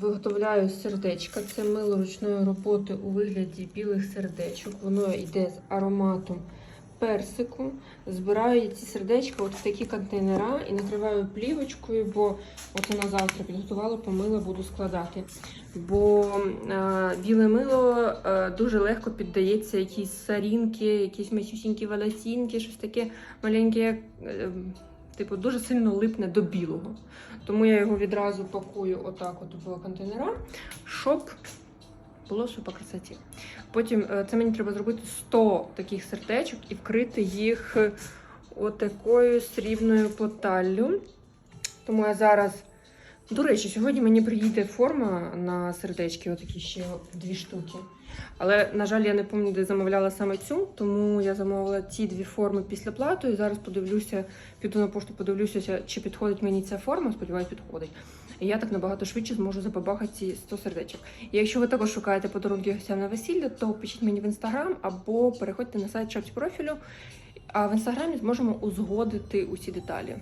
виготовляю сердечка. Це мило ручної роботи у вигляді білих сердечок. Воно йде з ароматом персику. Збираю ці сердечка от в такі контейнера і накриваю плівочкою, бо от я на завтра підготувала, помила, буду складати. Бо е, біле мило е, дуже легко піддається якісь сарінки, якісь масюсінькі волосінки, щось таке маленьке, е, типу, дуже сильно липне до білого. Тому я його відразу пакую отак от в контейнера, щоб було все по красоті. Потім е, це мені треба зробити 100 таких сердечок і вкрити їх отакою срібною поталлю. Тому я зараз. До речі, сьогодні мені приїде форма на сердечки, отакі ще дві штуки. Але, на жаль, я не пам'ятаю, де замовляла саме цю, тому я замовила ці дві форми після плату. І зараз подивлюся, піду на пошту, подивлюся, чи підходить мені ця форма. Сподіваюсь, підходить. І я так набагато швидше зможу забабахати ці 100 сердечок. І якщо ви також шукаєте подарунки гостям на весілля, то пишіть мені в інстаграм або переходьте на сайт шапці профілю. А в інстаграмі зможемо узгодити усі деталі.